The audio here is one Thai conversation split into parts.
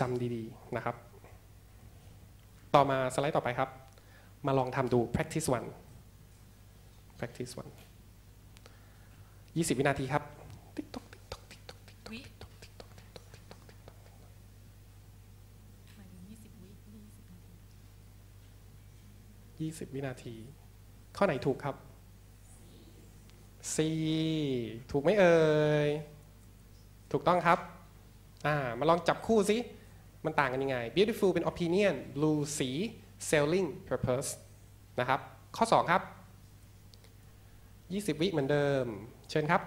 จำดีๆนะครับ ต่อมาสไลด์ต่อไปครับ มาลองทำดู practice one practice one 20 วินาทีครับติ๊กต๊อกติ๊กต๊อกติ๊กต๊อกติ๊กต๊อกวิติ๊กต๊อกติ๊กต๊อกติ๊กต๊อกติ๊กต๊อกติ๊กต๊อกหมายถึงยี่สิบวิยี่สิบนาที20วินาที ข้อไหนถูกครับ C ถูกไหมเอ่ย ถูกต้องครับ อ่า มาลองจับคู่สิ มันต่างกันยังไง beautiful เป็น opinion blue สี selling purpose นะครับ ข้อ 2 ครับ 20 วิเหมือนเดิม เชิญครับ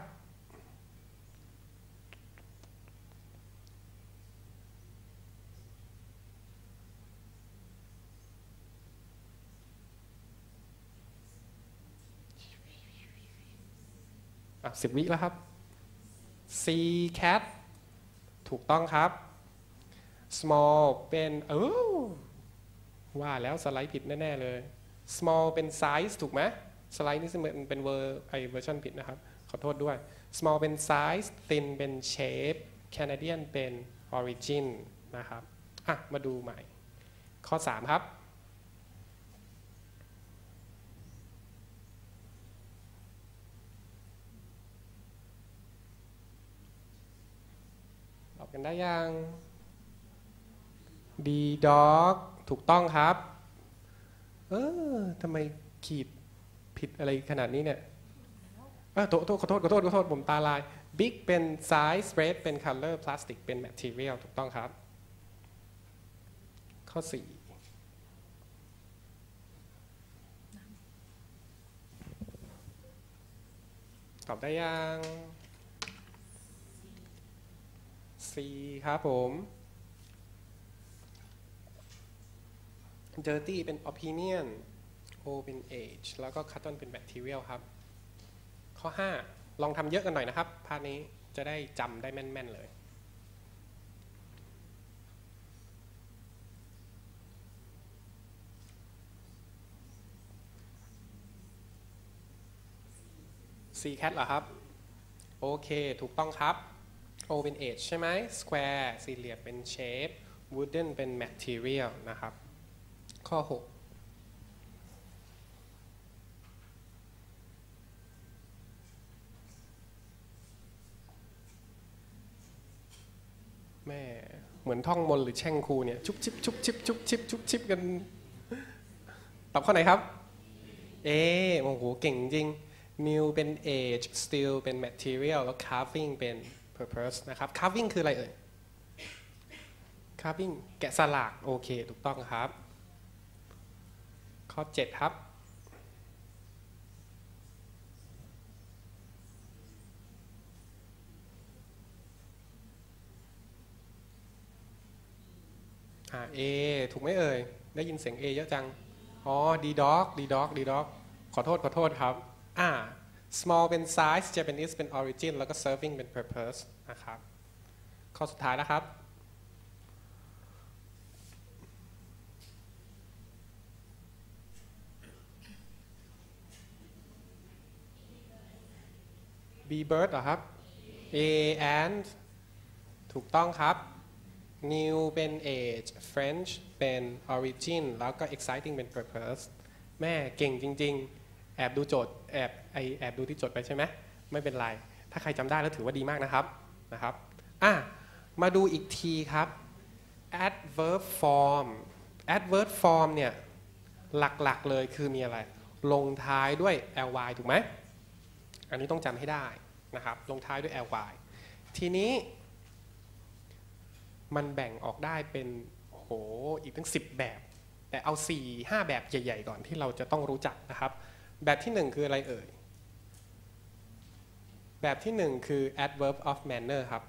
อะสิบวิแล้วครับ C cat ถูกต้องครับ small เป็นเออว่าแล้วสไลด์ผิดแน่ ๆ เลย small เป็น size ถูกไหมสไลด์นี่มันเป็นเวอร์ไอเวอร์ชันผิดนะครับ ขอโทษด้วย small เป็น size thin เป็น shape Canadian เป็น origin นะครับ อะ มาดูใหม่ ข้อ 3 ครับตอบกันได้ยัง D dog ถูกต้องครับ เออทำไมขีดผิดอะไรขนาดนี้เนี่ยอโทษโทษขอโทษขอโทษขอโทษผมตาลาย Big เป็น size red เป็น color plastic เป็น material ถูกต้องครับ ข้อ 4ตอบได้ยัง C ครับผม dirty เป็น opinion O เป็น age แล้วก็ cotton เป็น material ครับ ข้อ 5 ลองทำเยอะกันหน่อยนะครับพาร์ทนี้จะได้จำได้แม่น ๆ เลย C cat เหรอครับ โอเค ถูกต้องครับ O เป็น age ใช่ไหม square สี่เหลี่ยมเป็น shape wooden เป็น material นะครับ ข้อ 6 แม่เหมือนท่องมนหรือแช่งครูเนี่ย ชุบชิบชุบชิบชุบชิบชุบชิบกัน ตอบข้อไหนครับ เอโอ้โหเก่งจริง new เป็น age steel เป็น material แล้ว carving เป็น purpose นะครับ carving คืออะไรเอ่ย carving แกะสลัก โอเค ถูกต้องครับ ข้อ 7 ครับ อ่า A ถูกไหมเอ่ย ได้ยินเสียง A เยอะจัง อ๋อ D dog D dog D dog ขอโทษ ขอโทษครับ อ่า small เป็น size Japanese เป็น origin แล้วก็ serving เป็น purpose นะครับ ข้อสุดท้ายนะครับ B bird เหรอครับ A and ถูกต้องครับ New เป็น age French เป็น origin แล้วก็ exciting เป็น purpose แม่เก่งจริง ๆ แอบดูโจทย์แอบไอแอบดูที่โจทย์ไปใช่ไหมไม่เป็นไร ถ้าใครจำได้แล้วถือว่าดีมากนะครับนะครับอะมาดูอีกทีครับ adverb form adverb form เนี่ยหลักๆเลยคือมีอะไร ลงท้ายด้วย ly ถูกไหม อันนี้ต้องจำให้ได้ นะครับลงท้ายด้วย ly ทีนี้มันแบ่งออกได้เป็นโหอีกตั้ง 10 แบบ แต่เอา 4 5 แบบใหญ่ ๆ ก่อนที่เราจะต้องรู้จักนะครับ แบบที่ 1 คืออะไรเอ่ย แบบที่ 1 คือ adverb of manner ครับ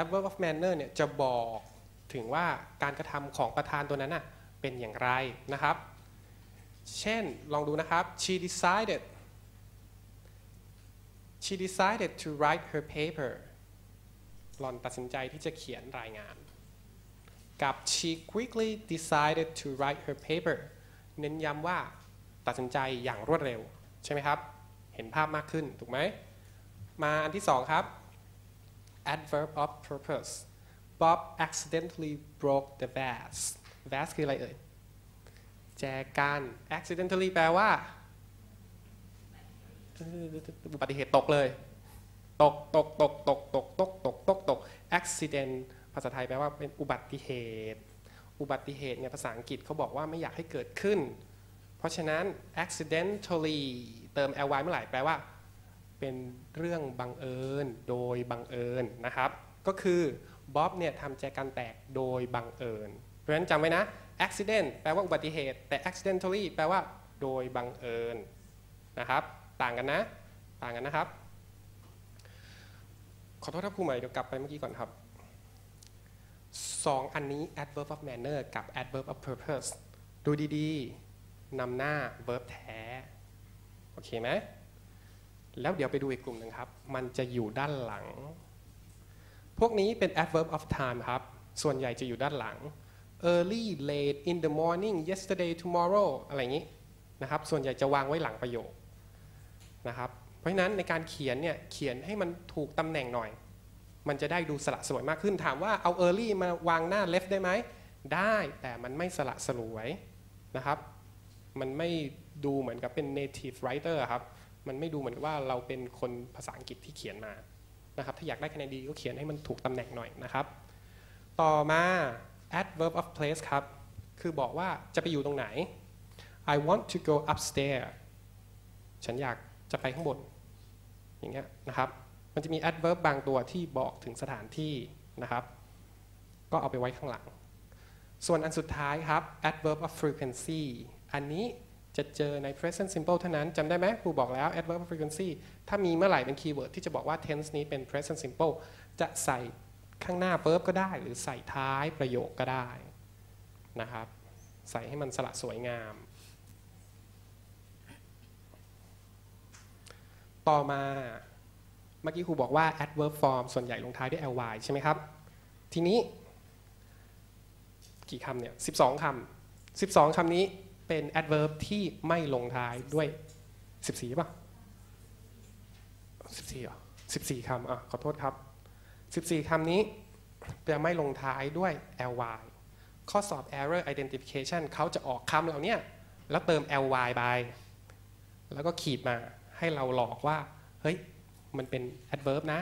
adverb of manner เนี่ยจะบอกถึงว่าการกระทำของประธานตัวนั้นน่ะเป็นอย่างไรนะครับ เช่นลองดูนะครับ she decided she decided to write her paper หล่อนตัดสินใจที่จะเขียนรายงาน กับ she quickly decided to write her paper เน้นย้ำว่าตัดสินใจอย่างรวดเร็ว ใช่ไหมครับ เห็นภาพมากขึ้น ถูกไหม มาอันที่สองครับ adverb of purpose Bob accidentally broke the vase vase คืออะไรเอ่ย แจกัน accidentally แปลว่า อุบัติเหตุตกเลย ตกตกตกตกตกตกตกตกตก accident ภาษาไทยแปลว่าเป็นอุบัติเหตุ อุบัติเหตุเนี่ยภาษาอังกฤษเขาบอกว่าไม่อยากให้เกิดขึ้น เพราะฉะนั้น accidentally เติม ly เมื่อไหร่แปลว่า เป็นเรื่องบังเอิญ โดยบังเอิญนะครับ ก็คือบ๊อบเนี่ยทำแจกันแตกโดยบังเอิญ เพราะฉะนั้นจำไว้นะ accident แปลว่าอุบัติเหตุ แต่ accidentally แปลว่า โดยบังเอิญนะครับ ต่างกันนะ ต่างกันนะครับ ขอโทษครับครูใหม่เดี๋ยวกลับไปเมื่อกี้ก่อนครับสองอันนี้ adverb of manner กับ adverb of purpose ดูดีๆ นำหน้า verb แท้ โอเคไหม แล้วเดี๋ยวไปดูอีกกลุ่มหนึ่งครับ มันจะอยู่ด้านหลัง พวกนี้เป็น adverb of time ครับ ส่วนใหญ่จะอยู่ด้านหลัง early late in the morning yesterday tomorrow อะไรอย่างนี้นะครับ ส่วนใหญ่จะวางไว้หลังประโยค นะครับ เพราะฉะนั้นในการเขียนเนี่ยเขียนให้มันถูกตำแหน่งหน่อย มันจะได้ดูสละสลวยมากขึ้น ถามว่าเอา early มาวางหน้า left ได้ไหม ได้แต่มันไม่สละสลวยนะครับ มันไม่ดูเหมือนกับเป็น native writer ครับมันไม่ดูเหมือนว่าเราเป็นคนภาษาอังกฤษที่เขียนมานะครับ ถ้าอยากได้คะแนนดีก็เขียนให้มันถูกตำแหน่งหน่อยนะครับ ต่อมา adverb of place ครับ คือบอกว่าจะไปอยู่ตรงไหน I want to go upstairs ฉันอยาก จะไปข้างบนอย่างเงี้ยนะครับ มันจะมี adverb บางตัวที่บอกถึงสถานที่นะครับ ก็เอาไปไว้ข้างหลัง ส่วนอันสุดท้ายครับ adverb of frequency อันนี้จะเจอใน present simple เท่านั้นจำได้ไหมครูบอกแล้ว adverb of frequency ถ้ามีเมื่อไหร่เป็นคีย์เวิร์ดที่จะบอกว่า tense นี้เป็น present simple จะใส่ข้างหน้า verb ก็ได้ หรือใส่ท้ายประโยคก็ได้นะครับ ใส่ให้มันสละสวยงาม ต่อมาเมื่อกี้ครูบอกว่า adverb form ส่วนใหญ่ลงท้ายด้วย ly ใช่ไหมครับ ทีนี้ กี่คำเนี่ย 12คำ12คำนี้เป็น adverb ที่ไม่ลงท้ายด้วย 14ป่ะ14เหรอ14คำอะขอโทษครับ 14คำนี้จะไม่ลงท้ายด้วย ly ข้อสอบ error identification เขาจะออกคำเหล่านี้แล้วเติม ly ไป แล้วก็ขีดมา ให้เราหลอกว่า เฮ้ย มันเป็น adverb นะ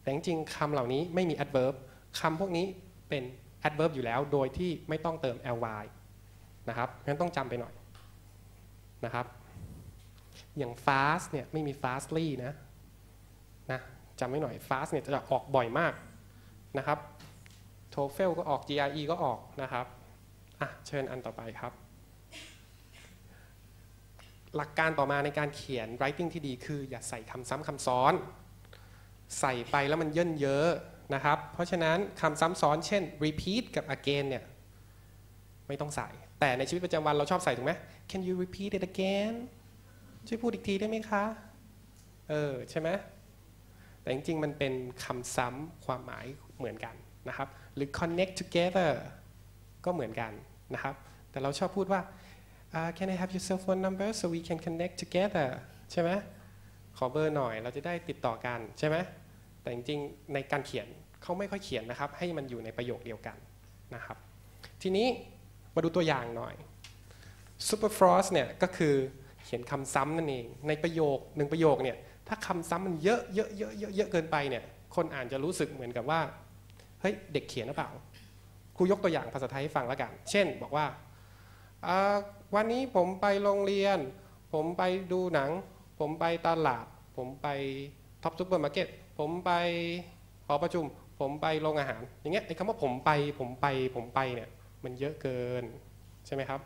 แต่จริงๆคำเหล่านี้ไม่มี adverb คำพวกนี้เป็น adverb อยู่แล้วโดยที่ไม่ต้องเติม ly นะครับงั้นต้องจำไปหน่อยนะครับ อย่าง fast เนี่ยไม่มี fastly นะนะจำไว้หน่อย fast เนี่ยจะออกบ่อยมากนะครับ TOEFL ก็ออก GRE ก็ออกนะครับอะเชิญอันต่อไปครับ หลักการต่อมาในการเขียน writing ที่ดีคือ อย่าใส่คำซ้ำคำซ้อน ใส่ไปแล้วมันเย่นเยอะนะครับ เพราะฉะนั้นคำซ้ำซ้อนเช่น repeat กับ again เนี่ยไม่ต้องใส่ แต่ในชีวิตประจำวันเราชอบใส่ถูกไหม Can you repeat it again ช่วยพูดอีกทีได้ไหมคะ เออ ใช่ไหมแต่จริงๆ มันเป็นคำซ้ำความหมายเหมือนกันนะครับ หรือ connect together ก็เหมือนกันนะครับ แต่เราชอบพูดว่า uh, Can I have your cell phone number so we can connect together ใช่ไหมขอเบอร์หน่อยเราจะได้ติดต่อกันใช่ไหมแต่จริงๆในการเขียนเขาไม่ค่อยเขียนนะครับ ให้มันอยู่ในประโยคเดียวกันนะครับ ทีนี้มาดูตัวอย่างหน่อย super frost เนี่ยก็คือเขียนคำซ้ำนั่นเอง ในประโยคหนึ่งประโยคเนี่ยถ้าคำซ้ำมันเยอะเยอะเยอะเยอะเยอะเกินไปเนี่ยคนอ่านจะรู้สึกเหมือนกับว่าเฮ้ยเด็กเขียนหรือเปล่าครูยกตัวอย่างภาษาไทยให้ฟังแล้วกัน เช่น บอกว่าอ่า วันนี้ผมไปโรงเรียน ผมไปดูหนัง ผมไปตลาด ผมไปท็อปซูเปอร์มาร์เก็ต ผมไปหอประชุม ผมไปโรงอาหาร อย่างเงี้ยไอ้คำว่าผมไป ผมไป ผมไปเนี่ยมันเยอะเกินใช่ไหมครับ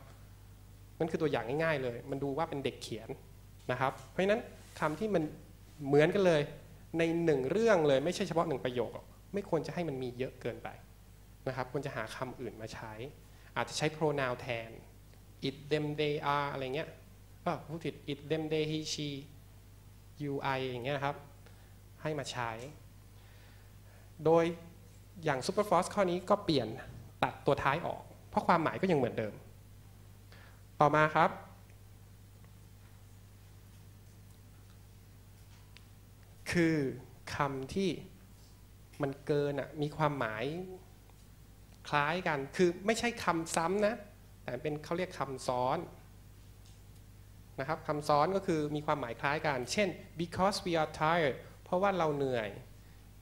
นั่นคือตัวอย่างง่ายๆเลย มันดูว่าเป็นเด็กเขียนนะครับ เพราะฉะนั้นคำที่มันเหมือนกันเลยในหนึ่งเรื่องเลยไม่ใช่เฉพาะหนึ่งประโยคหรอกไม่ควรจะให้มันมีเยอะเกินไปนะครับควรจะหาคำอื่นมาใช้ อาจจะใช้ pronoun แทน it them they are อะไรเงี้ยก็พูดผิด it them they he she you I อย่างเงี้ยครับ ให้มาใช้ โดยอย่าง super force ข้อนี้ก็เปลี่ยนตัดตัวท้ายออก เพราะความหมายก็ยังเหมือนเดิม ต่อมาครับ คือคำที่มันเกินอะมีความหมายคล้ายกัน คือไม่ใช่คำซ้ำนะ เป็นเขาเรียกคำซ้อนนะครับคำซ้อนก็คือมีความหมายคล้ายกัน เช่น because we are tired เพราะว่าเราเหนื่อย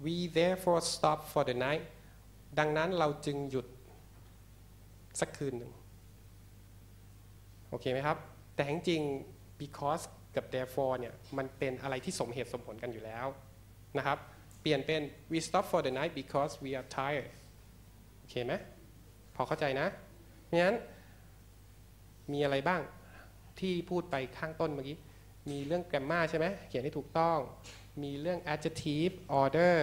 we therefore stop for the night ดังนั้นเราจึงหยุดสักคืนหนึ่งโอเคไหมครับ แต่จริง because กับ therefore เนี่ยมันเป็นอะไรที่สมเหตุสมผลกันอยู่แล้วนะครับ เปลี่ยนเป็น we stop for the night because we are tired โอเคไหมพอเข้าใจนะเพราะฉะนั้น มีอะไรบ้างที่พูดไปข้างต้นเมื่อกี้ มีเรื่อง grammar ใช่ไหมเขียนให้ถูกต้อง มีเรื่อง adjective order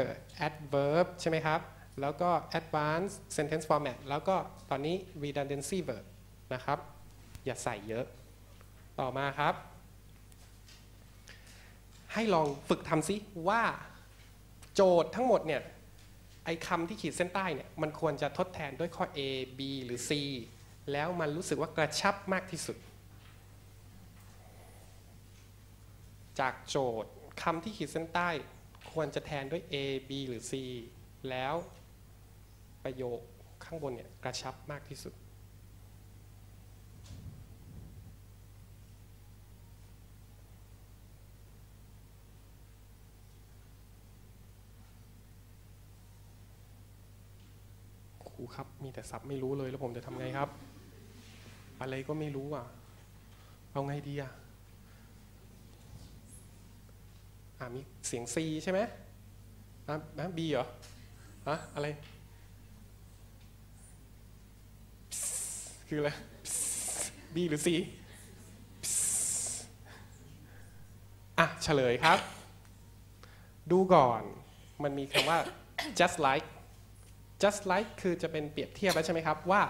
adverb ใช่ไหมครับ แล้วก็ advanced sentence format แล้วก็ตอนนี้ redundancy verb นะครับ อย่าใส่เยอะ ต่อมาครับ ให้ลองฝึกทำซิว่าโจทย์ทั้งหมดเนี่ยไอ้คำที่ขีดเส้นใต้เนี่ยมันควรจะทดแทนด้วยข้อ A B หรือ C แล้วมันรู้สึกว่ากระชับมากที่สุด จากโจทย์คำที่ขีดเส้นใต้ควรจะแทนด้วย A B หรือ C แล้วประโยคข้างบนเนี่ยกระชับมากที่สุด ครูครับ มีแต่ซับไม่รู้เลยแล้วผมจะทำไงครับ อะไรก็ไม่รู้อะ เอาไงดีอะอ่ามีเสียง C ใช่ไหมอะนะ B เหรอฮะอะไร คืออะไร B หรือ C อะเฉลยครับ ดูก่อนมันมีคำว่า just like just like คือจะเป็นเปรียบเทียบแล้วใช่ไหมครับว่า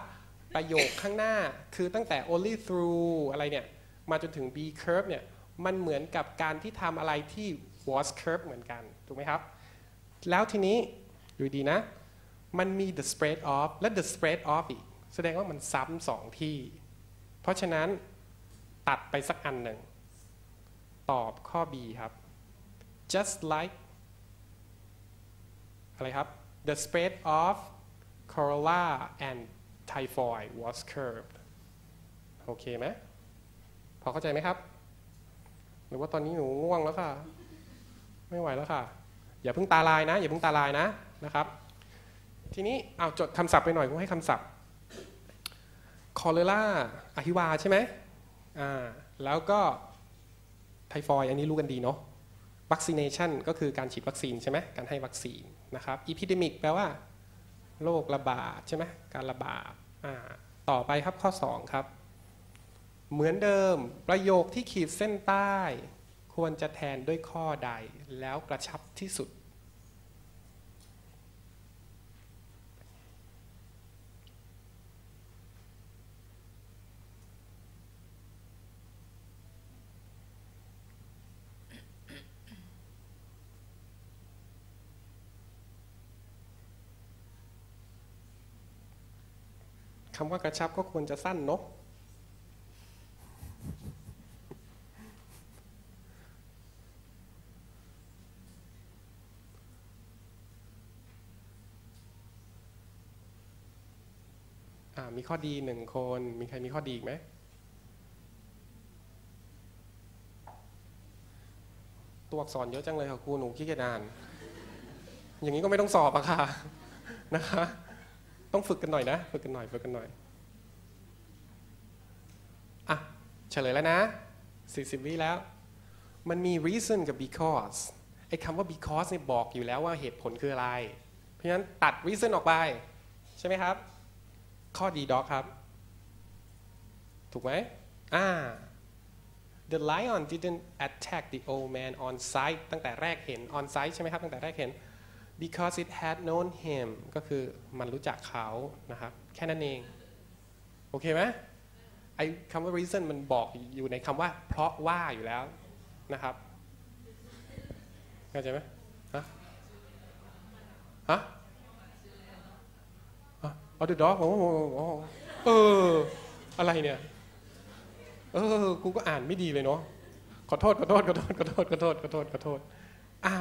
ประโยคข้างหน้าคือตั้งแต่ only through อะไรเนี่ยมาจนถึง be curve เนี่ยมันเหมือนกับการที่ทำอะไรที่ was curve เหมือนกัน ถูกไหมครับ แล้วทีนี้ดูดีนะ มันมี the spread of และ the spread of อีก แสดงว่ามันซ้ำสองที่ เพราะฉะนั้นตัดไปสักอันหนึ่ง ตอบข้อ B ครับ just like อะไรครับ the spread of corolla and typhoid was curved โอเคไหมพอเข้าใจไหมครับ หรือว่าตอนนี้หนูง่วงแล้วค่ะ ไม่ไหวแล้วค่ะ อย่าเพิ่งตาลายนะ อย่าเพิ่งตาลายนะนะครับ ทีนี้เอาจดคำศัพท์ไปหน่อยผมให้คำศัพท์ cholera อหิวาใช่ไหมอ่าแล้วก็ไทฟอยอันนี้รู้กันดีเนาะ vaccination ก็คือการฉีดวัคซีนใช่ไหมการให้วัคซีนนะครับ epidemic แปลว่า โรคระบาดใช่ไหมการระบาดต่อไปครับข้อ 2 ครับ เหมือนเดิมประโยคที่ขีดเส้นใต้ ควรจะแทนด้วยข้อใดแล้วกระชับที่สุด คำว่ากระชับก็ควรจะสั้นเนาะมีข้อดีหนึ่งคน มีใครมีข้อดีอีกไหมตัวอักษรเยอะจังเลยค่ะครูหนูขี้เกียจอ่าน อย่างนี้ก็ไม่ต้องสอบอะค่ะนะคะ ต้องฝึกกันหน่อยนะ ฝึกกันหน่อยฝึกกันหน่อยอะเฉลยแล้วนะ 40 วิแล้ว มันมี reason กับ because ไอ้คำว่า because เนี่ยบอกอยู่แล้วว่าเหตุผลคืออะไร เพราะฉะนั้นตัด reason ออกไป ใช่ไหมครับ ข้อดีด็อกครับ ถูกไหมอ่า the lion didn't attack the old man on sight ตั้งแต่แรกเห็น on sight ใช่ไหมครับ ตั้งแต่แรกเห็น because it had known him ก็คือมันรู้จักเขานะครับแค่นั้นเอง โอเคไหมไอ้คำว่า reason มันบอกอยู่ในคำว่า เพราะว่าอยู่แล้วนะครับเข้าใจไหมฮะฮะเอา the dog โอ้โหเออ อะไรเนี่ย เออ กูก็อ่านไม่ดีเลยเนาะขอโทษ ขอโทษ ขอโทษ ขอโทษ ขอโทษ ขอโทษ ขอโทษอะ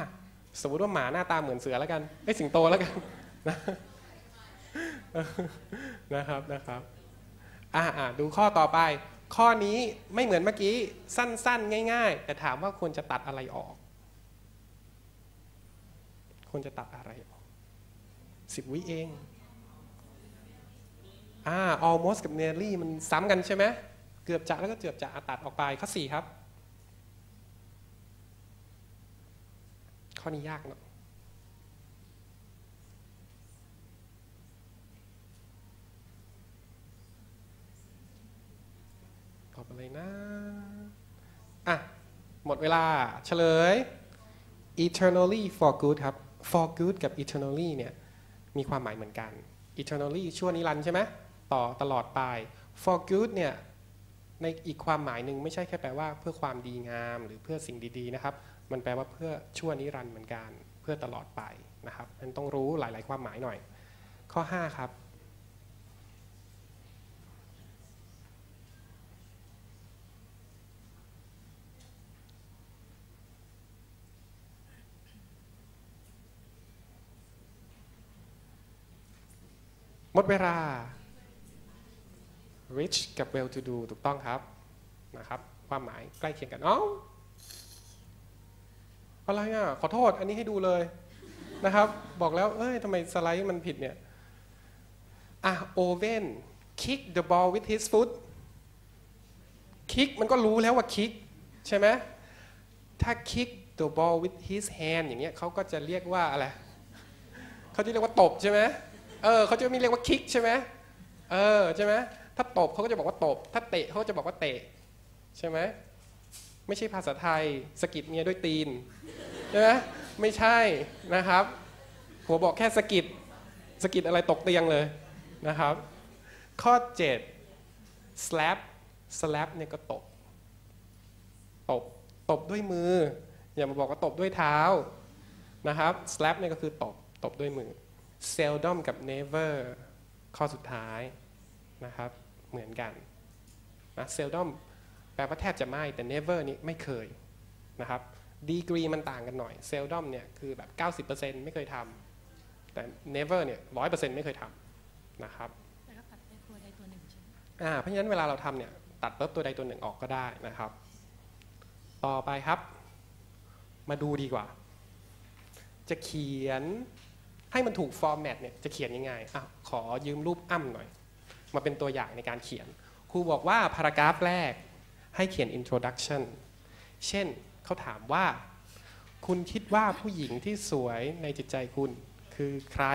สมมติว่าหมาหน้าตาเหมือนเสือแล้วกันไอ้สิงโตแล้วกันนะนะครับนะครับอ่าดูข้อต่อไป ข้อนี้ไม่เหมือนเมื่อกี้สั้นๆ ง่าย ๆ แต่ถามว่าควรจะตัดอะไรออก ควรจะตัดอะไรออกสิบวิเองอ่า almost กับ nearly มันซ้ำกันใช่ไหมเกือบจะแล้วก็เกือบจะตัดออกไปข้อสี่ครับ ข้อนี้ยากเนาะตอบอะไรนะ อะ หมดเวลาเฉลย eternally for good ครับ for good กับ eternally เนี่ย มีความหมายเหมือนกัน eternally ชั่วนิรันดร์ใช่ไหมต่อตลอดไป for good เนี่ย ในอีกความหมายหนึ่งไม่ใช่แค่แปลว่าเพื่อความดีงามหรือเพื่อสิ่งดี ๆ นะครับ มันแปลว่าเพื่อชั่วนิรันดร์เหมือนกันเพื่อตลอดไปนะครับนั้นต้องรู้หลาย ๆ ความหมายหน่อย ข้อ 5 ครับ หมดเวลา rich กับ well to do ถูกต้องครับนะครับ ความหมายใกล้เคียงกันเอ้า อะไรอะขอโทษ อันนี้ให้ดูเลยนะครับ บอกแล้วเอ้ยทำไมสไลด์มันผิดเนี่ยอะ Owen kick the ball with his foot kick มันก็รู้แล้วว่า kick ใช่ไหมถ้า kick the ball with his hand อย่างเงี้ยเขาก็จะเรียกว่าอะไรเขาจะเรียกว่าตบใช่ไหมเออเขาจะไม่เรียกว่าคิกใช่ไหมเออใช่ไหมถ้าตบเขาก็จะบอกว่าตบ ถ้าเตะเขาก็จะบอกว่าเตะ ใช่ไหมไม่ใช่ภาษาไทยสกิดเมียด้วยตีน ใช่ไม่ใช่นะครับหัวบอกแค่สะกิดสะกิดอะไรตกเตียงเลยนะครับ ข้อ 7 slap slap เนี่ยก็ตบตบตบด้วยมือ อย่ามาบอกว่าตบด้วยเท้านะครับ slap เนี่ยก็คือตบตบด้วยมือ seldom กับ never ข้อสุดท้ายนะครับ เหมือนกันนะ seldom แปลว่าแทบจะไม่แต่ never นี่ไม่เคยนะครับ degree มันต่างกันหน่อย seldom เนี่ยคือแบบ 90%ไม่เคยทำแต่ never เนี่ย100%ไม่เคยทำนะครับแต่ก็ตัดได้ตัวใดตัวหนึ่งใช่ไหมอ่าเพราะฉะนั้นเวลาเราทำเนี่ยตัดลบตัวใดตัวหนึ่งออกก็ได้นะครับ ต่อไปครับ มาดูดีกว่า จะเขียนให้มันถูกฟอร์แมตเนี่ยจะเขียนยังไงอะขอยืมรูปอ้ำหน่อย มาเป็นตัวอย่างในการเขียน ครูบอกว่าพารากราฟแรกให้เขียน introduction เช่น เขาถามว่า คุณคิดว่าผู้หญิงที่สวยในจิตใจคุณคือใคร